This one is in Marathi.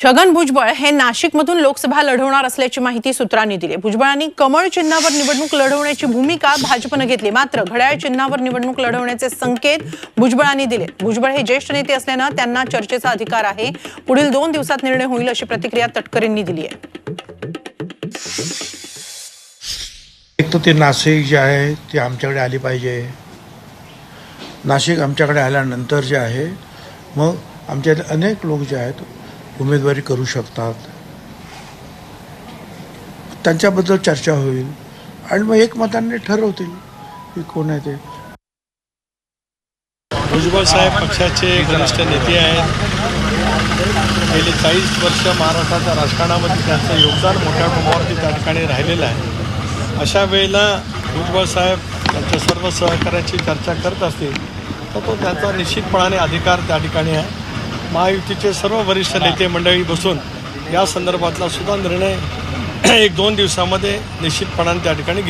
छगन भुजबळ हे नाशिकमधून लोकसभा लढवणार असल्याची माहिती सूत्रांनी दिली. भुजबळांनी कमळ चिन्हावर निवडणूक लढवण्याची भूमिका भाजपनं घेतली. मात्र घड्याळ चिन्हावर निवडणूक लढवण्याचे संकेत भुजबळांनी दिले. भुजबळ हे ज्येष्ठ नेते असल्यानं त्यांना चर्चेचा अधिकार आहे. पुढील दोन दिवसात निर्णय होईल अशी प्रतिक्रिया तटकरेंनी दिली आहे. एक तर ते नाशिक जे आहे ते आमच्याकडे आली पाहिजे. नाशिक आमच्याकडे आल्यानंतर जे आहे मग आमच्या अनेक लोक जे आहेत उमेदवारी करू शकतात. त्यांच्याबद्दल चर्चा होईल. आणि मग एकमताने ठरवतील की कोण आहे ते. भुजबळ साहेब पक्षाचे वरिष्ठ नेते आहेत. गेली चाळीस वर्ष महाराष्ट्राच्या राजकारणामध्ये त्यांचं योगदान मोठ्या प्रमाणावरती त्या ठिकाणी राहिलेलं आहे. अशा वेळेला भुजबळ साहेब त्यांच्या सर्व सहकार्याची चर्चा करत असतील तर तो त्यांचा निश्चितपणाने अधिकार त्या ठिकाणी आहे. महायुतीचे सर्व वरिष्ठ नेते मंडळी बसून या संदर्भातला सुद्धा निर्णय एक दोन दिवसामध्ये निश्चितपणाने त्या ठिकाणी